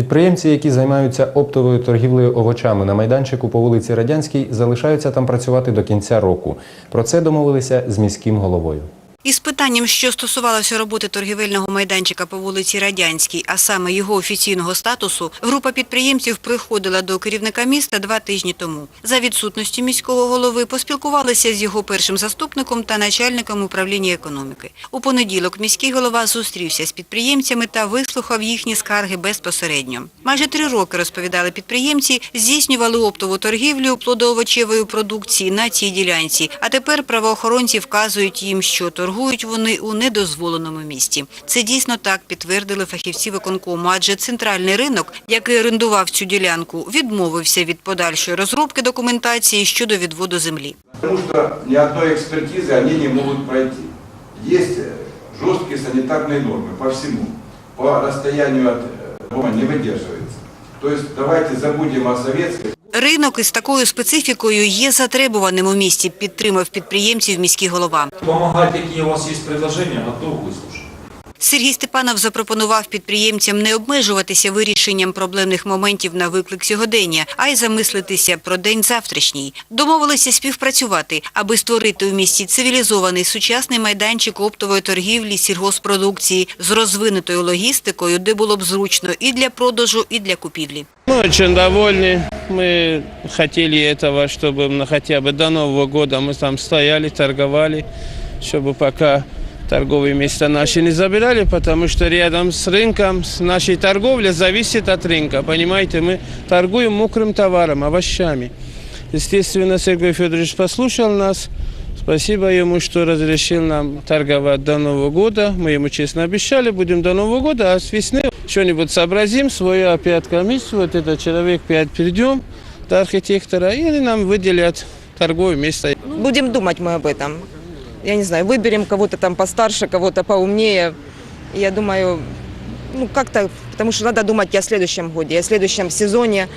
Підприємці, які займаються оптовою торгівлею овочами на майданчику по вулиці Радянській, залишаються там працювати до кінця року. Про це домовилися з міським головою. Із питанням, що стосувалося роботи торгівельного майданчика по вулиці Радянській, а саме його офіційного статусу, група підприємців приходила до керівника міста два тижні тому. За відсутності міського голови поспілкувалися з його першим заступником та начальником управління економіки. У понеділок міський голова зустрівся з підприємцями та вислухав їхні скарги безпосередньо. Майже три роки, розповідали підприємці, здійснювали оптову торгівлю плодоовочевої продукції на цій ділянці, а тепер правоохоронці вказують їм, що торгують вони у недозволеному місці. Це дійсно так підтвердили фахівці виконкому, адже центральний ринок, який орендував цю ділянку, відмовився від подальшої розробки документації щодо відводу землі. Потому что ни одной экспертизы они не могут пройти. Есть э, жесткие санитарные нормы по всему. По расстоянию от э, дома не выдерживается. То есть давайте забудем о советской. Ринок із такою специфікою є затребуваним у місті, підтримав підприємців міський голова. Помагати, які у вас є пропозиції, готов выслушать. Сергій Степанов запропонував підприємцям не обмежуватися вирішенням проблемних моментів на виклик сьогодення, а й замислитися про день завтрашній. Домовилися співпрацювати, аби створити у місті цивілізований сучасний майданчик оптової торгівлі сільгоспродукції з розвинутою логістикою, де було б зручно і для продажу, і для купівлі. Мы очень довольны. Мы хотели этого, чтобы на- хотя бы до Нового года мы там стояли, торговали, чтобы пока торговые места наши не забирали, потому что рядом с рынком, с нашей торговлей зависит от рынка. Понимаете, мы торгуем мокрым товаром, овощами. Естественно, Сергей Федорович послушал нас. Спасибо ему, что разрешил нам торговать до Нового года. Мы ему честно обещали, будем до Нового года, а с весны что-нибудь сообразим, свою опять комиссию, вот этот человек пять придем до архитектора, и они нам выделят торговое место. Будем думать мы об этом. Я не знаю, выберем кого-то там постарше, кого-то поумнее. Я думаю, ну как-то, потому что надо думать и о следующем годе, и о следующем сезоне.